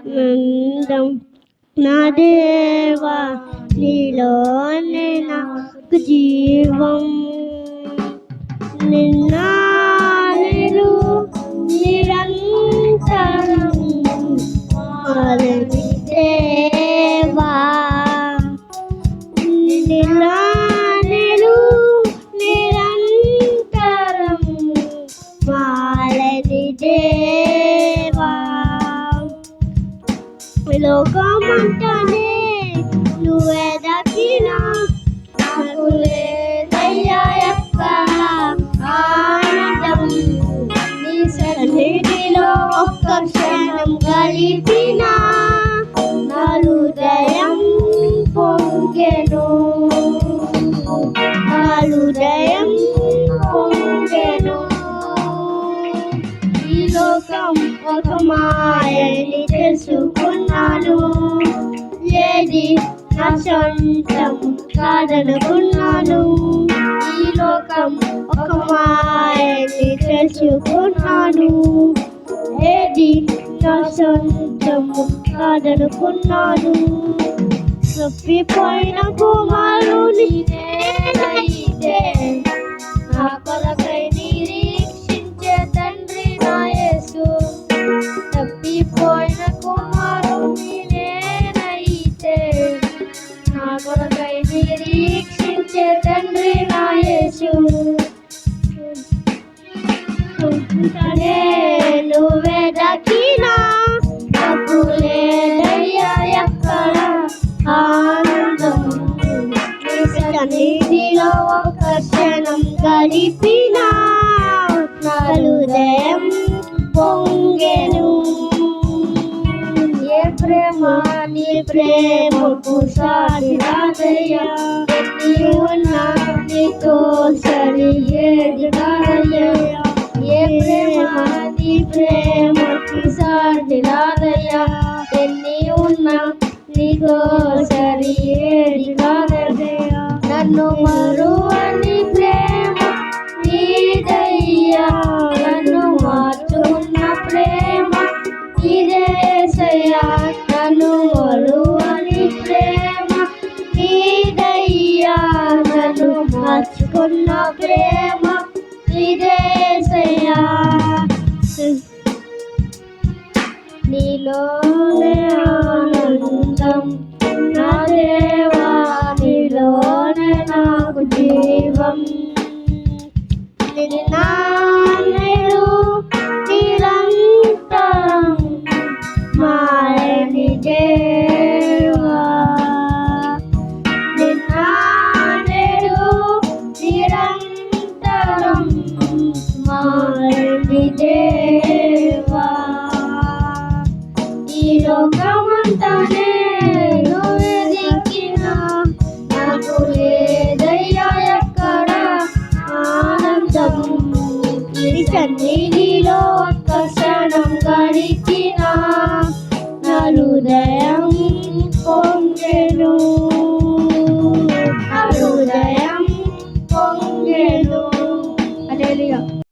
ఆనందం నా దేవా నీలోనే నాకు జీవం. నిన్న నేను నిరంతరం దేవా. నిరంతరం దేవా. లోకమంటనే నువ్వే దక్కినా. నాకు లేదయ్యా ఎక్కడ? ఆనందం నీ సన్నిధిలో ఒక్క క్షణం గడిపిన. నా హృదయం పొంగెను. నా హృదయం పొంగెను. ఈ లోకం ఒక మాయని తెలుసుకో. కాదనుకున్నాను ఈ లోకం ఒక మాయని తెలుసుకున్నాను. ఏది నా సొంతం కాదనుకున్నాను. తప్పిపోయిన కుమారుని నేనైతే నా కొలకై నిరీక్షించే తండ్రి నాయసు నిరీక్షించే తండ్రి నా యేసు. నువ్వే దక్కినా. నాకు లేదయ్యా ఎక్కడ? ఆనందం. సన్నిధిలో ఒక క్షణం గడిపినా. హృదయం పొంగెను. ఏ ప్రేమ నీ ప్రేమకు సాటి రాదయ్యా. నీతో సరి ఏ ప్రేమ నీ ఎన్ని ఉన్నా నీతో సరి ఏది నన్ను మరువని ప్రేమ నీదయ్యా నన్ను మార్చున్న ప్రేమ నీదేసయ్యా నన్ను మరువ ప్రేమ నీదేసయ్యా నీలోనే ఆనందం నా దేవా నీలోనే నాకు జీవం.